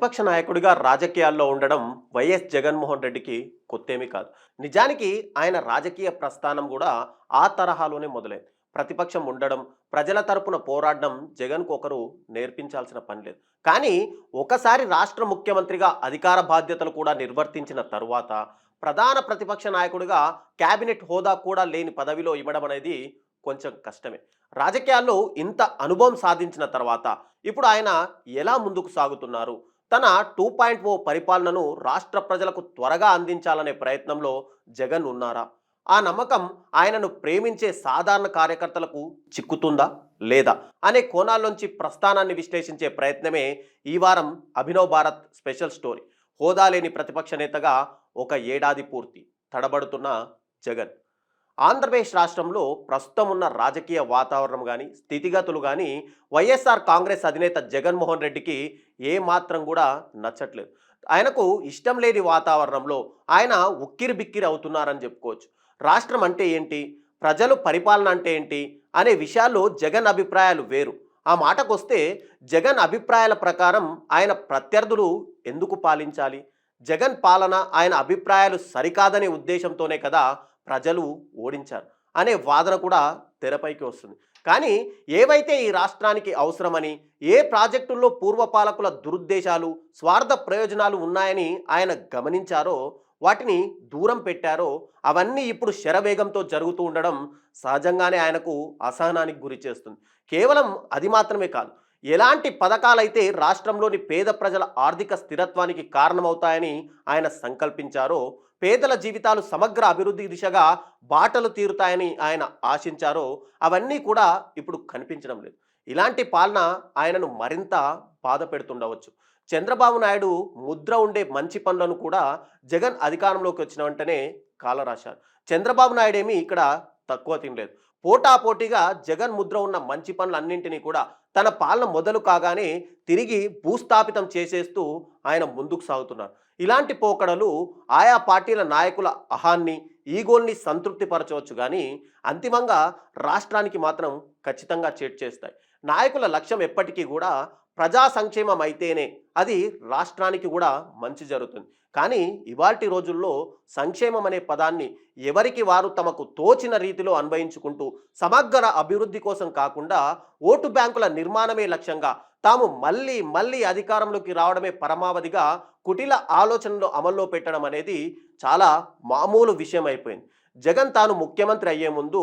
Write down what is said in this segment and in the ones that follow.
ప్రతిపక్ష నాయకుడిగా రాజకీయాల్లో ఉండడం వైఎస్ జగన్మోహన్ రెడ్డికి కొత్తేమీ కాదు. నిజానికి ఆయన రాజకీయ ప్రస్థానం కూడా ఆ తరహాలోనే మొదలైంది. ప్రతిపక్షం ఉండడం ప్రజల తరపున పోరాడడం జగన్కు ఒకరు నేర్పించాల్సిన పని లేదు. కానీ ఒకసారి రాష్ట్ర ముఖ్యమంత్రిగా అధికార బాధ్యతలు కూడా నిర్వర్తించిన తరువాత ప్రధాన ప్రతిపక్ష నాయకుడిగా కేబినెట్ హోదా కూడా లేని పదవిలో ఇవ్వడం అనేది కొంచెం కష్టమే. రాజకీయాల్లో ఇంత అనుభవం సాధించిన తర్వాత ఇప్పుడు ఆయన ఎలా ముందుకు సాగుతున్నారు? తన టూ పాయింట్ ఓ పరిపాలనను రాష్ట్ర ప్రజలకు త్వరగా అందించాలనే ప్రయత్నంలో జగన్ ఉన్నారా? ఆ నమ్మకం ఆయనను ప్రేమించే సాధారణ కార్యకర్తలకు చిక్కుతుందా లేదా అనే కోణాల్లోంచి ప్రస్థానాన్ని విశ్లేషించే ప్రయత్నమే ఈ వారం అభినవ్ భారత్ స్పెషల్ స్టోరీ. హోదా లేని ప్రతిపక్ష నేతగా ఒక ఏడాది పూర్తి తడబడుతున్న జగన్. ఆంధ్రప్రదేశ్ రాష్ట్రంలో ప్రస్తుతం ఉన్న రాజకీయ వాతావరణం కానీ స్థితిగతులు కానీ వైఎస్ఆర్ కాంగ్రెస్ అధినేత జగన్మోహన్ రెడ్డికి ఏ మాత్రం కూడా నచ్చట్లేదు. ఆయనకు ఇష్టం లేని వాతావరణంలో ఆయన ఉక్కిరి బిక్కిరి అవుతున్నారని చెప్పుకోవచ్చు. రాష్ట్రం అంటే ఏంటి? ప్రజలు పరిపాలన అంటే ఏంటి? అనే విషయాల్లో జగన్ అభిప్రాయాలు వేరు. ఆ మాటకొస్తే జగన్ అభిప్రాయాల ప్రకారం ఆయన ప్రత్యర్థులు ఎందుకు పాలించాలి? జగన్ పాలన ఆయన అభిప్రాయాలు సరికాదనే ఉద్దేశంతోనే కదా ప్రజలు ఓడించారు అనే వాదన కూడా తెరపైకి వస్తుంది. కానీ ఏవైతే ఈ రాష్ట్రానికి అవసరమని ఏ ప్రాజెక్టుల్లో పూర్వపాలకుల దురుద్దేశాలు స్వార్థ ప్రయోజనాలు ఉన్నాయని ఆయన గమనించారో వాటిని దూరం పెట్టారో అవన్నీ ఇప్పుడు శరవేగంతో జరుగుతూ ఉండడం సహజంగానే ఆయనకు అసహనానికి గురి చేస్తుంది. కేవలం అది మాత్రమే కాదు ఎలాంటి పథకాలైతే రాష్ట్రంలోని పేద ప్రజల ఆర్థిక స్థిరత్వానికి కారణమవుతాయని ఆయన సంకల్పించారో పేదల జీవితాలు సమగ్ర అభివృద్ధి దిశగా బాటలు తీరుతాయని ఆయన ఆశించారో అవన్నీ కూడా ఇప్పుడు కనిపించడం లేదు. ఇలాంటి పాలన ఆయనను మరింత బాధ పెడుతుండవచ్చు. చంద్రబాబు నాయుడు ముద్ర ఉండే మంచి పనులను కూడా జగన్ అధికారంలోకి వచ్చిన వెంటనే కాలరాశారు. చంద్రబాబు నాయుడు ఇక్కడ తక్కువ తినలేదు. పోటాపోటీగా జగన్ ముద్ర ఉన్న మంచి పనులన్నింటినీ కూడా తన పాలన మొదలు కాగానే తిరిగి భూస్థాపితం చేసేస్తూ ఆయన ముందుకు సాగుతున్నారు. ఇలాంటి పోకడలు ఆయా పార్టీల నాయకుల అహాన్ని ఈగోల్ని సంతృప్తిపరచవచ్చు కానీ అంతిమంగా రాష్ట్రానికి మాత్రం ఖచ్చితంగా చేట్ చేస్తాయి నాయకుల లక్ష్యం ఎప్పటికీ కూడా ప్రజా సంక్షేమం అయితేనే అది రాష్ట్రానికి కూడా మంచి జరుగుతుంది. కానీ ఇవాటి రోజుల్లో సంక్షేమం అనే పదాన్ని ఎవరికి వారు తమకు తోచిన రీతిలో అన్వయించుకుంటూ సమగ్ర అభివృద్ధి కోసం కాకుండా ఓటు బ్యాంకుల నిర్మాణమే లక్ష్యంగా తాము మళ్ళీ మళ్ళీ అధికారంలోకి రావడమే పరమావధిగా కుటిల ఆలోచనలు అమల్లో పెట్టడం అనేది చాలా మామూలు విషయం అయిపోయింది. జగన్ తాను ముఖ్యమంత్రి అయ్యే ముందు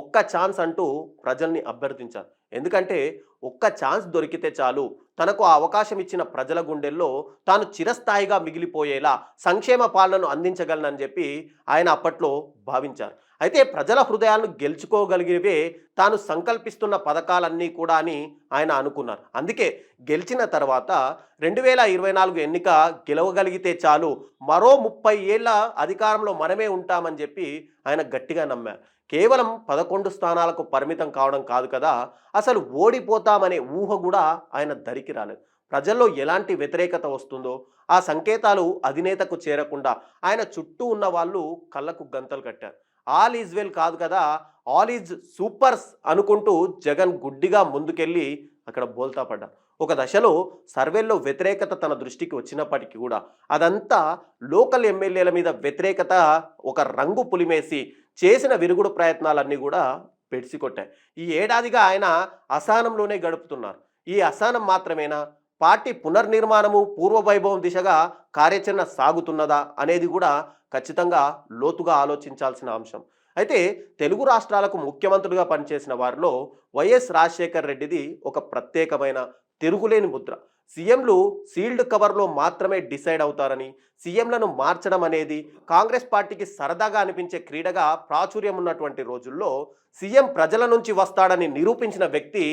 ఒక్క ఛాన్స్ అంటూ ప్రజల్ని అభ్యర్థించారు. ఎందుకంటే ఒక్క ఛాన్స్ దొరికితే చాలు. తనకు ఆ అవకాశం ఇచ్చిన ప్రజల గుండెల్లో తాను చిరస్థాయిగా మిగిలిపోయేలా సంక్షేమ పాలనను అందించగలనని చెప్పి ఆయన అప్పట్లో భావించారు. అయితే ప్రజల హృదయాలను గెలుచుకోగలిగినవే తాను సంకల్పిస్తున్న పథకాలన్నీ కూడా అని ఆయన అనుకున్నారు. అందుకే గెలిచిన తర్వాత రెండు వేల ఇరవై నాలుగు ఎన్నిక గెలవగలిగితే చాలు. మరో ముప్పై ఏళ్ళ అధికారంలో మనమే ఉంటామని చెప్పి ఆయన గట్టిగా నమ్మారు. కేవలం పదకొండు స్థానాలకు పరిమితం కావడం కాదు కదా అసలు ఓడిపోతామనే ఊహ కూడా ఆయన దరికి రాలేదు. ప్రజల్లో ఎలాంటి వ్యతిరేకత వస్తుందో ఆ సంకేతాలు అధినేతకు చేరకుండా ఆయన చుట్టూ ఉన్న వాళ్ళు కళ్ళకు గంతలు కట్టారు. ఆల్ ఈజ్ వెల్ కాదు కదా ఆల్ ఈజ్ సూపర్స్ అనుకుంటూ జగన్ గుడ్డిగా ముందుకెళ్ళి అక్కడ బోల్తా పడ్డారు. ఒక దశలో సర్వేల్లో వ్యతిరేకత తన దృష్టికి వచ్చినప్పటికీ కూడా అదంతా లోకల్ ఎమ్మెల్యేల మీద వ్యతిరేకత ఒక రంగు పులిమేసి చేసిన విరుగుడు ప్రయత్నాలన్నీ కూడా పెడిసికొట్టాయి ఈ ఏడాదిగా ఆయన అసహనంలోనే గడుపుతున్నారు. ఈ అసహనం మాత్రమేనా? పార్టీ పునర్నిర్మాణము పూర్వవైభవం దిశగా కార్యాచరణ సాగుతున్నదా అనేది కూడా ఖచ్చితంగా లోతుగా ఆలోచించాల్సిన అంశం. అయితే తెలుగు రాష్ట్రాలకు ముఖ్యమంత్రులుగా పనిచేసిన వారిలో వైఎస్ రాజశేఖర్ రెడ్డిది ఒక ప్రత్యేకమైన తిరుగులేని ముద్ర. సీఎంలు సీల్డ్ కవర్లో మాత్రమే డిసైడ్ అవుతారని సీఎంలను మార్చడం అనేది కాంగ్రెస్ పార్టీకి సరదాగా అనిపించే క్రీడగా ప్రాచుర్యం ఉన్నటువంటి రోజుల్లో సీఎం ప్రజల నుంచి వస్తాడని నిరూపించిన వ్యక్తి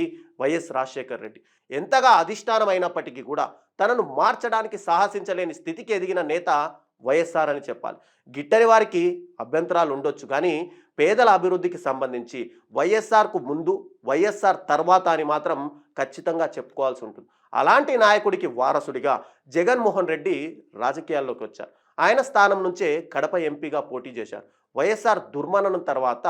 వైఎస్ రాజశేఖర్ రెడ్డి. ఎంతగా అధిష్టానం అయినప్పటికీ కూడా తనను మార్చడానికి సాహసించలేని స్థితికి ఎదిగిన నేత వైఎస్ఆర్ అని చెప్పాలి. గిట్టని వారికి అభ్యంతరాలు ఉండొచ్చు కానీ పేదల అభివృద్ధికి సంబంధించి వైఎస్ఆర్కు ముందు వైఎస్ఆర్ తర్వాత అని మాత్రం ఖచ్చితంగా చెప్పుకోవాల్సి ఉంటుంది. అలాంటి నాయకుడికి వారసుడిగా జగన్మోహన్ రెడ్డి రాజకీయాల్లోకి వచ్చారు. ఆయన స్థానం నుంచే కడప ఎంపీగా పోటీ చేశారు. వైఎస్ఆర్ దుర్మరణం తర్వాత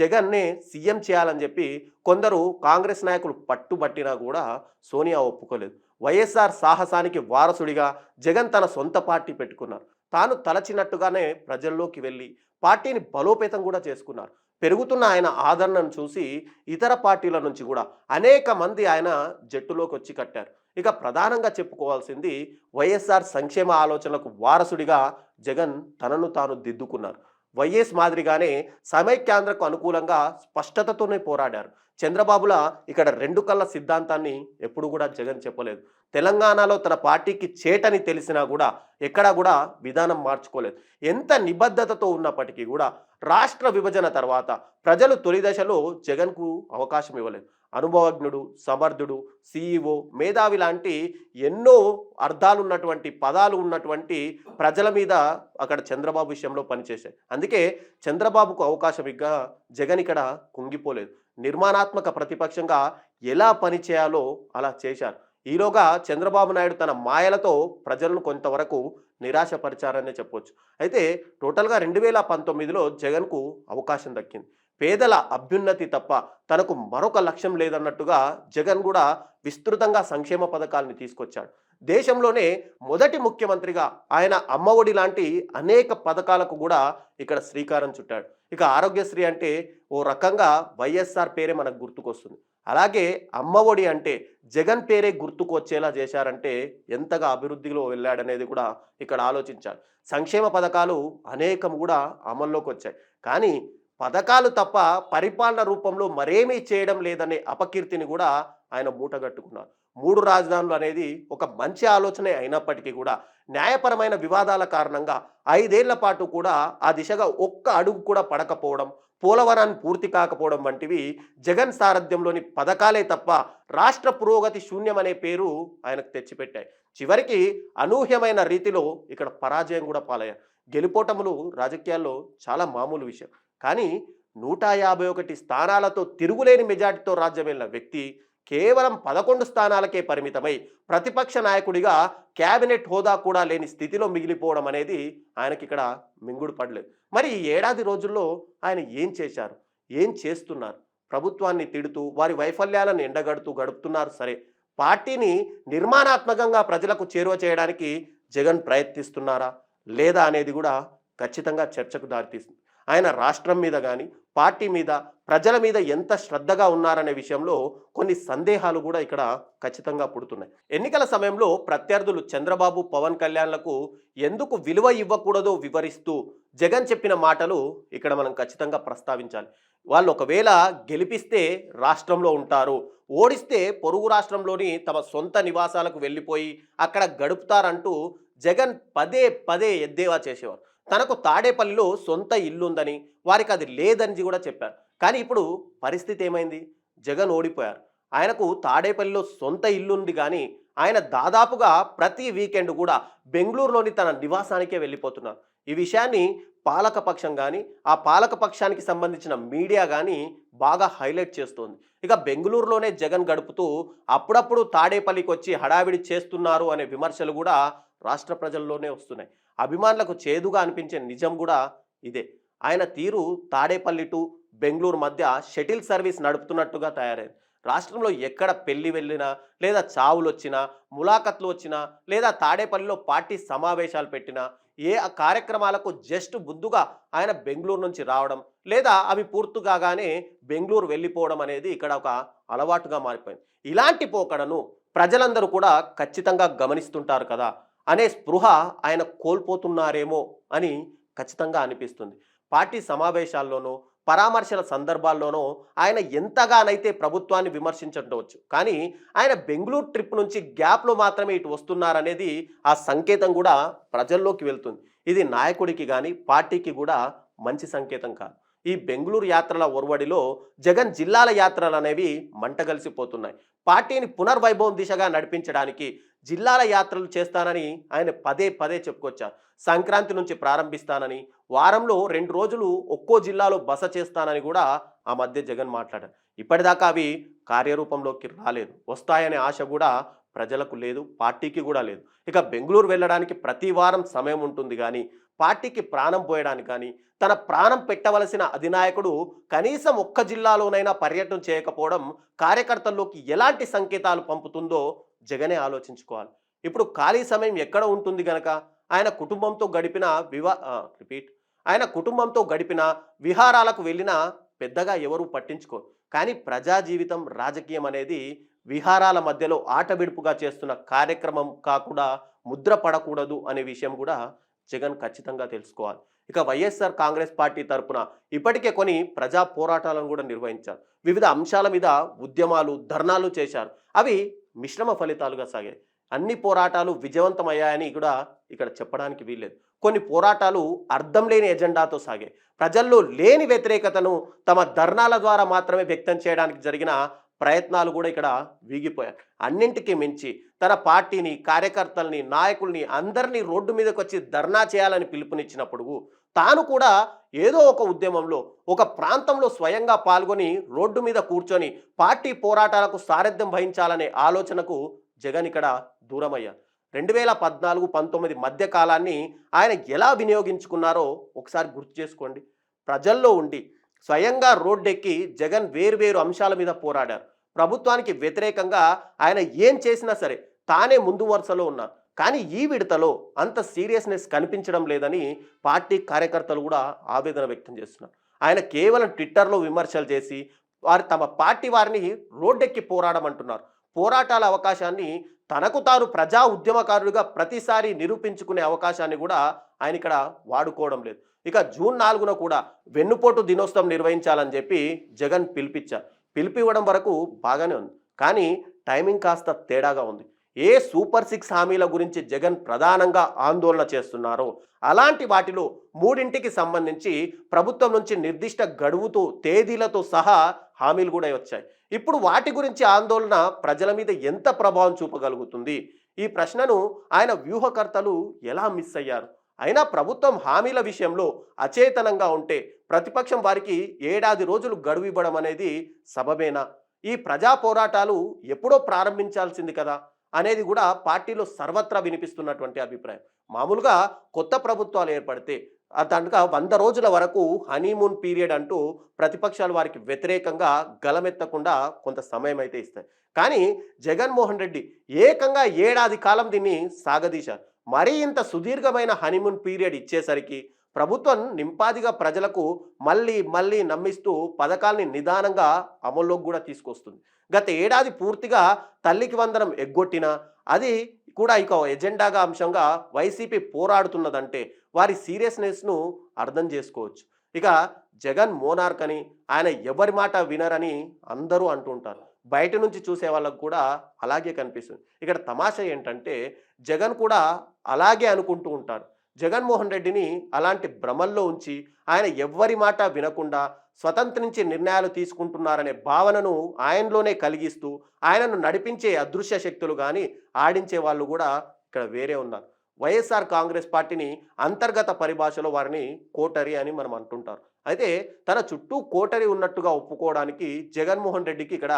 జగన్నే సీఎం చేయాలని చెప్పి కొందరు కాంగ్రెస్ నాయకులు పట్టుబట్టినా కూడా సోనియా ఒప్పుకోలేదు. వైఎస్ఆర్ సాహసానికి వారసుడిగా జగన్ తన సొంత పార్టీ పెట్టుకున్నారు. తాను తలచినట్టుగానే ప్రజల్లోకి వెళ్ళి పార్టీని బలోపేతం కూడా చేసుకున్నారు. పెరుగుతున్న ఆయన ఆదరణను చూసి ఇతర పార్టీల నుంచి కూడా అనేక మంది ఆయన జట్టులోకి వచ్చి కట్టారు. ఇక ప్రధానంగా చెప్పుకోవాల్సింది వైఎస్ఆర్ సంక్షేమ ఆలోచనలకు వారసుడిగా జగన్ తనను తాను దిద్దుకున్నారు. వైఎస్ మాదిరిగానే సమైక్యాంధ్రకు అనుకూలంగా స్పష్టతతోనే పోరాడారు. చంద్రబాబుల ఇక్కడ రెండు కళ్ళ సిద్ధాంతాన్ని ఎప్పుడు కూడా జగన్ చెప్పలేదు. తెలంగాణలో తన పార్టీకి చేటని తెలిసినా కూడా ఎక్కడా కూడా విధానం మార్చుకోలేదు. ఎంత నిబద్ధతతో ఉన్నప్పటికీ కూడా రాష్ట్ర విభజన తర్వాత ప్రజలు తొలి దశలో జగన్కు అవకాశం ఇవ్వలేదు. అనుభవజ్ఞుడు సమర్థుడు సీఈఓ మేధావి లాంటి ఎన్నో అర్థాలు ఉన్నటువంటి పదాలు ఉన్నటువంటి ప్రజల మీద అక్కడ చంద్రబాబు విషయంలో పనిచేశాయి. అందుకే చంద్రబాబుకు అవకాశం ఇక జగన్ ఇక్కడ కుంగిపోలేదు. నిర్మాణాత్మక ప్రతిపక్షంగా ఎలా పనిచేయాలో అలా చేశారు. ఈలోగా చంద్రబాబు నాయుడు తన మాయలతో ప్రజలను కొంతవరకు నిరాశపరిచారనే చెప్పొచ్చు. అయితే టోటల్గా రెండు వేల పంతొమ్మిదిలో జగన్కు అవకాశం దక్కింది. పేదల అభ్యున్నతి తప్ప తనకు మరొక లక్ష్యం లేదన్నట్టుగా జగన్ కూడా విస్తృతంగా సంక్షేమ పథకాలని తీసుకొచ్చాడు. దేశంలోనే మొదటి ముఖ్యమంత్రిగా ఆయన అమ్మఒడి లాంటి అనేక పథకాలకు కూడా ఇక్కడ శ్రీకారం చుట్టాడు. ఇక ఆరోగ్యశ్రీ అంటే ఓ రకంగా వైఎస్ఆర్ పేరే మనకు గుర్తుకొస్తుంది. అలాగే అమ్మఒడి అంటే జగన్ పేరే గుర్తుకు వచ్చేలా చేశారంటే ఎంతగా అభివృద్ధిలో వెళ్ళాడనేది కూడా ఇక్కడ ఆలోచించాలి. సంక్షేమ పథకాలు అనేకం కూడా అమల్లోకి వచ్చాయి. కానీ పథకాలు తప్ప పరిపాలన రూపంలో మరేమీ చేయడం లేదనే అపకీర్తిని కూడా ఆయన మూటగట్టుకున్నారు. మూడు రాజధానులు అనేది ఒక మంచి ఆలోచనే అయినప్పటికీ కూడా న్యాయపరమైన వివాదాల కారణంగా ఐదేళ్ళ పాటు కూడా ఆ దిశగా ఒక్క అడుగు కూడా పడకపోవడం పోలవరాన్ని పూర్తి కాకపోవడం వంటివి జగన్ సారథ్యంలోని పథకాలే తప్ప రాష్ట్ర పురోగతి శూన్యం అనే పేరు ఆయనకు తెచ్చిపెట్టాయి. చివరికి అనూహ్యమైన రీతిలో ఇక్కడ పరాజయం కూడా పాలయ్యారు గెలుపోటములు రాజకీయాల్లో చాలా మామూలు విషయం. కానీ నూట యాభై ఒకటి స్థానాలతో తిరుగులేని మెజార్టీతో రాజ్యం వెళ్ళిన వ్యక్తి కేవలం పదకొండు స్థానాలకే పరిమితమై ప్రతిపక్ష నాయకుడిగా క్యాబినెట్ హోదా కూడా లేని స్థితిలో మిగిలిపోవడం అనేది ఆయనకి ఇక్కడ మింగుడు పడలేదు. మరి ఈ ఏడాది రోజుల్లో ఆయన ఏం చేశారు? ఏం చేస్తున్నారు? ప్రభుత్వాన్ని తిడుతూ వారి వైఫల్యాలను ఎండగడుతూ గడుపుతున్నారు సరే. పార్టీని నిర్మాణాత్మకంగా ప్రజలకు చేరువ చేయడానికి జగన్ ప్రయత్నిస్తున్నారా? లేదా అనేది కూడా ఖచ్చితంగా చర్చకు దారితీస్తుంది. ఆయన రాష్ట్రం మీద కానీ పార్టీ మీద ప్రజల మీద ఎంత శ్రద్ధగా ఉన్నారనే విషయంలో కొన్ని సందేహాలు కూడా ఇక్కడ ఖచ్చితంగా పుడుతున్నాయి. ఎన్నికల సమయంలో ప్రత్యర్థులు చంద్రబాబు పవన్ కళ్యాణ్లకు ఎందుకు విలువ ఇవ్వకూడదో వివరిస్తూ జగన్ చెప్పిన మాటలు ఇక్కడ మనం ఖచ్చితంగా ప్రస్తావించాలి. వాళ్ళు ఒకవేళ గెలిపిస్తే రాష్ట్రంలో ఉంటారు. ఓడిస్తే పొరుగు రాష్ట్రంలోని తమ సొంత నివాసాలకు వెళ్ళిపోయి అక్కడ గడుపుతారంటూ జగన్ పదే పదే ఎద్దేవా చేసేవారు. తనకు తాడేపల్లిలో సొంత ఇల్లుందని వారికి అది లేదని కూడా చెప్పారు. కానీ ఇప్పుడు పరిస్థితి ఏమైంది? జగన్ ఓడిపోయారు. ఆయనకు తాడేపల్లిలో సొంత ఇల్లుంది కానీ ఆయన దాదాపుగా ప్రతి వీకెండ్ కూడా బెంగళూరులోని తన నివాసానికే వెళ్ళిపోతున్నారు. ఈ విషయాన్ని పాలకపక్షం కానీ ఆ పాలకపక్షానికి సంబంధించిన మీడియా కానీ బాగా హైలైట్ చేస్తోంది. ఇక బెంగళూరులోనే జగన్ గడుపుతూ అప్పుడప్పుడు తాడేపల్లికి వచ్చి హడావిడి చేస్తున్నారు అనే విమర్శలు కూడా రాష్ట్ర ప్రజల్లోనే వస్తున్నాయి. అభిమానులకు చేదుగా అనిపించే నిజం కూడా ఇదే. ఆయన తీరు తాడేపల్లి టు బెంగళూరు మధ్య షటిల్ సర్వీస్ నడుపుతున్నట్టుగా తయారైంది. రాష్ట్రంలో ఎక్కడ పెళ్ళి వెళ్ళినా లేదా చావులు వచ్చినా ములాఖత్లు వచ్చినా లేదా తాడేపల్లిలో పార్టీ సమావేశాలు పెట్టినా ఏ కార్యక్రమాలకు జస్ట్ ముందుగా ఆయన బెంగళూరు నుంచి రావడం లేదా అవి పూర్తి కాగానే బెంగళూరు వెళ్ళిపోవడం అనేది ఇక్కడ ఒక అలవాటుగా మారిపోయింది. ఇలాంటి పోకడను ప్రజలందరూ కూడా ఖచ్చితంగా గమనిస్తుంటారు కదా. అనే స్పృహ ఆయన కోల్పోతున్నారేమో అని ఖచ్చితంగా అనిపిస్తుంది. పార్టీ సమావేశాల్లోనూ పరామర్శల సందర్భాల్లోనూ ఆయన ఎంతగానైతే ప్రభుత్వాన్ని విమర్శించవచ్చు కానీ ఆయన బెంగళూరు ట్రిప్ నుంచి గ్యాప్లో మాత్రమే ఇటు వస్తున్నారనేది ఆ సంకేతం కూడా ప్రజల్లోకి వెళ్తుంది. ఇది నాయకుడికి కానీ పార్టీకి కూడా మంచి సంకేతం కాదు. ఈ బెంగళూరు యాత్రల ఒరవడిలో జగన్ జిల్లాల యాత్రలు అనేవి మంటగలిసిపోతున్నాయి పార్టీని పునర్వైభవం దిశగా నడిపించడానికి జిల్లాల యాత్రలు చేస్తానని ఆయన పదే పదే చెప్పుకొచ్చారు సంక్రాంతి నుంచి ప్రారంభిస్తానని వారంలో రెండు రోజులు ఒక్కో జిల్లాలో బస చేస్తానని కూడా ఆ మధ్య జగన్ మాట్లాడారు. ఇప్పటిదాకా అవి కార్యరూపంలోకి రాలేదు. వస్తాయనే ఆశ కూడా ప్రజలకు లేదు పార్టీకి కూడా లేదు. ఇక బెంగళూరు వెళ్ళడానికి ప్రతి వారం సమయం ఉంటుంది కానీ పార్టీకి ప్రాణం పోయడానికి కానీ తన ప్రాణం పెట్టవలసిన అధినాయకుడు కనీసం ఒక్క జిల్లాలోనైనా పర్యటన చేయకపోవడం కార్యకర్తల్లోకి ఎలాంటి సంకేతాలు పంపుతుందో జగనే ఆలోచించుకోవాలి. ఇప్పుడు ఖాళీ సమయం ఎక్కడ ఉంటుంది గనక? ఆయన కుటుంబంతో గడిపిన వివా రిపీట్ ఆయన కుటుంబంతో గడిపిన విహారాలకు వెళ్ళినా పెద్దగా ఎవరు పట్టించుకోరు. కానీ ప్రజా జీవితం రాజకీయం అనేది విహారాల మధ్యలో ఆటవిడుపుగా చేస్తున్న కార్యక్రమం కాకుండా ముద్ర పడకూడదు అనే విషయం కూడా జగన్ ఖచ్చితంగా తెలుసుకోవాలి. ఇక వైఎస్ఆర్ కాంగ్రెస్ పార్టీ తరపున ఇప్పటికే కొన్ని ప్రజా పోరాటాలను కూడా నిర్వహించారు. వివిధ అంశాల మీద ఉద్యమాలు ధర్నాలు చేశారు. అవి మిశ్రమ ఫలితాలుగా సాగాయి. అన్ని పోరాటాలు విజయవంతమయ్యాయని కూడా ఇక్కడ చెప్పడానికి వీల్లేదు. కొన్ని పోరాటాలు అర్థం లేని ఎజెండాతో సాగాయి. ప్రజల్లో లేని వ్యతిరేకతను తమ ధర్నాల ద్వారా మాత్రమే వ్యక్తం చేయడానికి జరిగిన ప్రయత్నాలు కూడా ఇక్కడ వీగిపోయాయి. అన్నింటికి మించి తన పార్టీని కార్యకర్తల్ని నాయకుల్ని అందరినీ రోడ్డు మీదకి వచ్చి ధర్నా చేయాలని పిలుపునిచ్చినప్పుడు తాను కూడా ఏదో ఒక ఉద్యమంలో ఒక ప్రాంతంలో స్వయంగా పాల్గొని రోడ్డు మీద కూర్చొని పార్టీ పోరాటాలకు సారథ్యం వహించాలనే ఆలోచనకు జగన్ ఇక్కడ దూరమయ్యారు. రెండు వేల పద్నాలుగు పంతొమ్మిది మధ్య కాలాన్ని ఆయన ఎలా వినియోగించుకున్నారో ఒకసారి గుర్తు చేసుకోండి. ప్రజల్లో ఉండి స్వయంగా రోడ్డెక్కి జగన్ వేరువేరు అంశాల మీద పోరాడారు. ప్రభుత్వానికి వ్యతిరేకంగా ఆయన ఏం చేసినా సరే తానే ముందు వరుసలో ఉన్నారు. కానీ ఈ విడతలో అంత సీరియస్నెస్ కనిపించడం లేదని పార్టీ కార్యకర్తలు కూడా ఆవేదన వ్యక్తం చేస్తున్నారు. ఆయన కేవలం ట్విట్టర్లో విమర్శలు చేసి వారు తమ పార్టీ వారిని రోడ్డెక్కి పోరాడమంటున్నారు పోరాటాల అవకాశాన్ని తనకు తాను ప్రజా ఉద్యమకారుడిగా ప్రతిసారి నిరూపించుకునే అవకాశాన్ని కూడా ఆయన ఇక్కడ వాడుకోవడం లేదు. ఇక జూన్ నాలుగున కూడా వెన్నుపోటు దినోత్సవం నిర్వహించాలని చెప్పి జగన్ పిలిపించారు. పిలిపివ్వడం వరకు బాగానే ఉంది. కానీ టైమింగ్ కాస్త తేడాగా ఉంది. ఏ సూపర్ సిక్స్ హామీల గురించి జగన్ ప్రధానంగా ఆందోళన చేస్తున్నారో అలాంటి వాటిలో మూడింటికి సంబంధించి ప్రభుత్వం నుంచి నిర్దిష్ట గడువుతో తేదీలతో సహా హామీలు కూడా వచ్చాయి. ఇప్పుడు వాటి గురించి ఆందోళన ప్రజల మీద ఎంత ప్రభావం చూపగలుగుతుంది? ఈ ప్రశ్నను ఆయన వ్యూహకర్తలు ఎలా మిస్ అయ్యారు? అయినా ప్రభుత్వం హామీల విషయంలో అచేతనంగా ఉంటే ప్రతిపక్షం వారికి ఏడాది రోజులు గడువు ఇవ్వడం అనేది సబబేనా? ఈ ప్రజా పోరాటాలు ఎప్పుడో ప్రారంభించాల్సింది కదా. అనేది కూడా పార్టీలో సర్వత్రా వినిపిస్తున్నటువంటి అభిప్రాయం. మామూలుగా కొత్త ప్రభుత్వాలు ఏర్పడితే దాంట్లో వంద రోజుల వరకు హనీమూన్ పీరియడ్ అంటూ ప్రతిపక్షాలు వారికి వ్యతిరేకంగా గలమెత్తకుండా కొంత సమయం అయితే ఇస్తాయి. కానీ జగన్మోహన్ రెడ్డి ఏకంగా ఏడాది కాలం దీన్ని సాగదీశారు. మరీ ఇంత సుదీర్ఘమైన హనీమూన్ పీరియడ్ ఇచ్చేసరికి ప్రభుత్వం నింపాదిగా ప్రజలకు మళ్ళీ మళ్ళీ నమ్మిస్తూ పథకాల్ని నిదానంగా అమల్లోకి కూడా తీసుకొస్తుంది. గత ఏడాది పూర్తిగా తల్లికి వందనం ఎగ్గొట్టిన అది కూడా ఇక ఎజెండాగా అంశంగా వైసీపీ పోరాడుతున్నదంటే వారి సీరియస్నెస్ను అర్థం చేసుకోవచ్చు. ఇక జగన్ మోనార్క్ అని ఆయన ఎవరి మాట వినరని అందరూ అంటుంటారు బయట నుంచి చూసే వాళ్ళకు కూడా అలాగే కనిపిస్తుంది. ఇక్కడ తమాషా ఏంటంటే జగన్ కూడా అలాగే అనుకుంటూ ఉంటారు. జగన్మోహన్ రెడ్డిని అలాంటి భ్రమల్లో ఉంచి ఆయన ఎవ్వరి మాట వినకుండా స్వతంత్రించి నిర్ణయాలు తీసుకుంటున్నారనే భావనను ఆయనలోనే కలిగిస్తూ ఆయనను నడిపించే అదృశ్య శక్తులు కానీ ఆడించే వాళ్ళు కూడా ఇక్కడ వేరే ఉన్నారు. వైఎస్ఆర్ కాంగ్రెస్ పార్టీని అంతర్గత పరిభాషలో వారిని కోటరి అని మనం అంటుంటారు. అయితే తన చుట్టూ కోటరి ఉన్నట్టుగా ఒప్పుకోవడానికి జగన్మోహన్ రెడ్డికి ఇక్కడ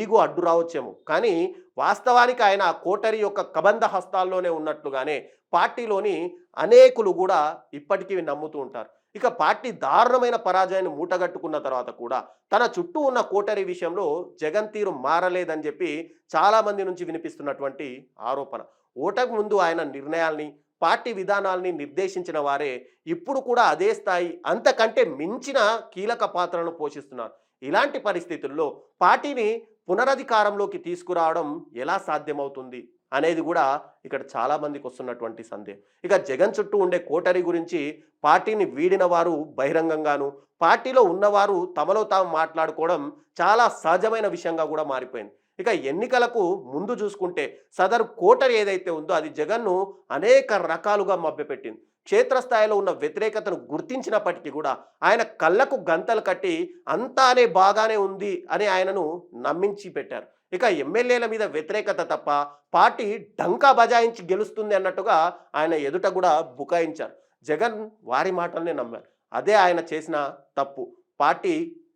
ఈగో అడ్డు రావచ్చేమో. కానీ వాస్తవానికి ఆయన ఆ కోటరి యొక్క కబంధ హస్తాల్లోనే ఉన్నట్లుగానే పార్టీలోని అనేకులు కూడా ఇప్పటికీ నమ్ముతూ ఉంటారు. ఇక పార్టీ దారుణమైన పరాజయాన్ని మూటగట్టుకున్న తర్వాత కూడా తన చుట్టూ ఉన్న కోటరి విషయంలో జగన్ తీరు మారలేదని చెప్పి చాలామంది నుంచి వినిపిస్తున్నటువంటి ఆరోపణ. ఓటకు ముందు ఆయన నిర్ణయాల్ని పార్టీ విధానాల్ని నిర్దేశించిన వారే ఇప్పుడు కూడా అదే స్థాయి అంతకంటే మించిన కీలక పాత్రను పోషిస్తున్నారు. ఇలాంటి పరిస్థితుల్లో పార్టీని పునరధికారంలోకి తీసుకురావడం ఎలా సాధ్యమవుతుంది? అనేది కూడా ఇక్కడ చాలామందికి వస్తున్నటువంటి సందేహం. ఇక జగన్ చుట్టూ ఉండే కోటరి గురించి పార్టీని వీడిన వారు బహిరంగంగాను పార్టీలో ఉన్నవారు తమలో తాము మాట్లాడుకోవడం చాలా సహజమైన విషయంగా కూడా మారిపోయింది. ఇక ఎన్నికలకు ముందు చూసుకుంటే సదరు కోటరి ఏదైతే ఉందో అది జగన్ను అనేక రకాలుగా మభ్యపెట్టింది. క్షేత్రస్థాయిలో ఉన్న వ్యతిరేకతను గుర్తించినప్పటికీ కూడా ఆయన కళ్ళకు గంతలు కట్టి అంతానే బాగానే ఉంది అని ఆయనను నమ్మించి పెట్టారు. ఇక ఎమ్మెల్యేల మీద వ్యతిరేకత తప్ప పార్టీ డంకా బజాయించి గెలుస్తుంది అన్నట్టుగా ఆయన ఎదుట కూడా బుకాయించారు. జగన్ వారి మాటలనే నమ్మారు. అదే ఆయన చేసిన తప్పు. పార్టీ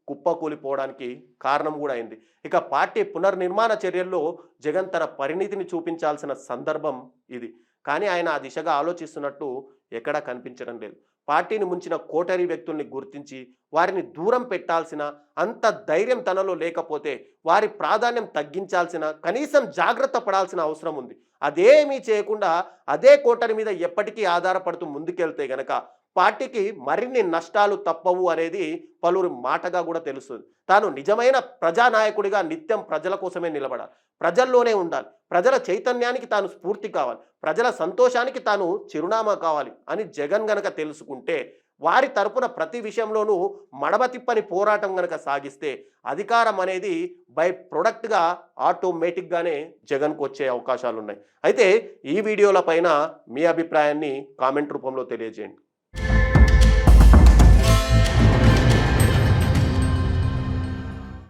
కుప్పకూలిపోవడానికి కారణం కూడా అయింది. ఇక పార్టీ పునర్నిర్మాణ చర్యల్లో జగన్ తన పరిణితిని చూపించాల్సిన సందర్భం ఇది. కానీ ఆయన ఆ దిశగా ఆలోచిస్తున్నట్టు ఎక్కడా కనిపించడం లేదు. పార్టీని ముంచిన కోటరీ వ్యక్తుల్ని గుర్తించి వారిని దూరం పెట్టాల్సిన అంత ధైర్యం తనలో లేకపోతే వారి ప్రాధాన్యం తగ్గించాల్సిన కనీసం జాగ్రత్త పడాల్సిన అవసరం ఉంది. అదేమీ చేయకుండా అదే కోటరి మీద ఎప్పటికీ ఆధారపడుతూ ముందుకెళ్తే గనక పార్టీకి మరిన్ని నష్టాలు తప్పవు అనేది పలువురి మాటగా కూడా తెలుస్తుంది. తాను నిజమైన ప్రజానాయకుడిగా నిత్యం ప్రజల కోసమే నిలబడాలి. ప్రజల్లోనే ఉండాలి. ప్రజల చైతన్యానికి తాను స్ఫూర్తి కావాలి. ప్రజల సంతోషానికి తాను చిరునామా కావాలి అని జగన్ గనక తెలుసుకుంటే వారి తరపున ప్రతి విషయంలోనూ మడమ తిప్పని పోరాటం గనక సాగిస్తే అధికారం అనేది బై ప్రొడక్ట్గా ఆటోమేటిక్గానే జగన్కు వచ్చే అవకాశాలు ఉన్నాయి అయితే ఈ వీడియోల పైన మీ అభిప్రాయాన్ని కామెంట్ రూపంలో తెలియజేయండి.